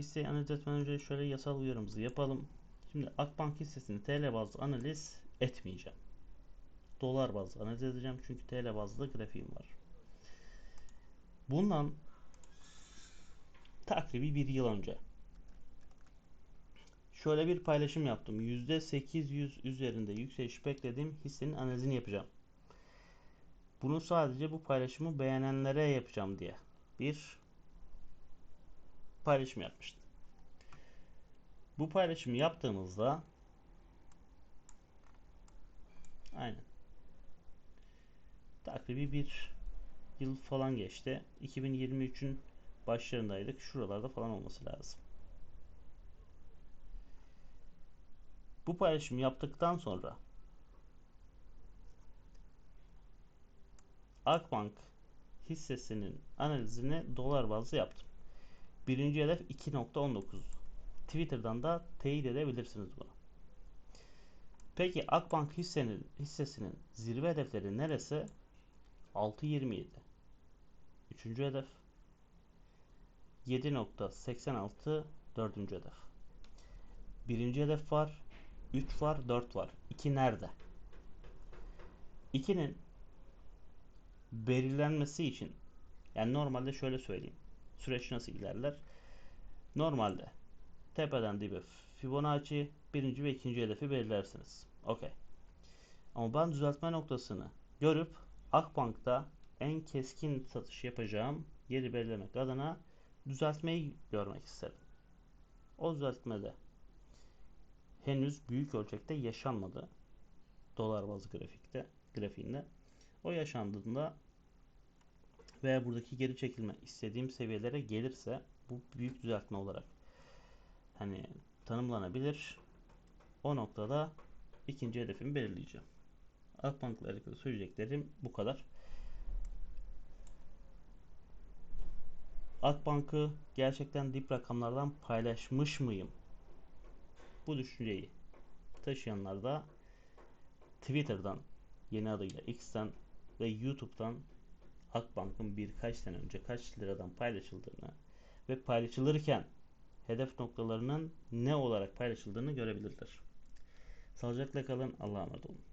Hisseyi analiz etmeden önce şöyle yasal uyarımızı yapalım. Şimdi Akbank hissesini TL bazlı analiz etmeyeceğim. Dolar bazlı analiz edeceğim çünkü TL bazlı grafiğim var. Bundan takribi bir yıl önce şöyle bir paylaşım yaptım. %800 üzerinde yükseliş beklediğim hissenin analizini yapacağım. Bunu sadece bu paylaşımı beğenenlere yapacağım diye bir paylaşım yapmıştım. Bu paylaşımı yaptığımızda aynen takribi bir yıl falan geçti. 2023'ün başlarındaydık. Şuralarda falan olması lazım. Bu paylaşımı yaptıktan sonra Akbank hissesinin analizini dolar bazlı yaptım. Birinci hedef 2.19. Twitter'dan da teyit edebilirsiniz bunu. Peki Akbank hissenin, hissesinin zirve hedefleri neresi? 6.27. Üçüncü hedef. 7.86 dördüncü hedef. Birinci hedef var. 3 var, 4 var. 2 nerede? 2'nin belirlenmesi için yani normalde şöyle söyleyeyim. Süreç nasıl ilerler? Normalde tepeden dibe Fibonacci birinci ve ikinci hedefi belirlersiniz. Okey. Ama ben düzeltme noktasını görüp Akbank'ta en keskin satış yapacağım yeri belirlemek adına düzeltmeyi görmek istedim. O düzeltmede henüz büyük ölçekte yaşanmadı. Dolar bazı grafikte, grafiğinde. O yaşandığında veya buradaki geri çekilme istediğim seviyelere gelirse bu büyük düzeltme olarak hani tanımlanabilir. O noktada ikinci hedefimi belirleyeceğim. Akbank'la alakalı söyleyeceklerim bu kadar. Akbank'ı gerçekten dip rakamlardan paylaşmış mıyım? Bu düşünceyi taşıyanlar da Twitter'dan yeni adıyla X'ten ve YouTube'dan Akbank'ın birkaç sene önce kaç liradan paylaşıldığını ve paylaşılırken hedef noktalarının ne olarak paylaşıldığını görebilirler. Sağlıcakla kalın. Allah'a emanet olun.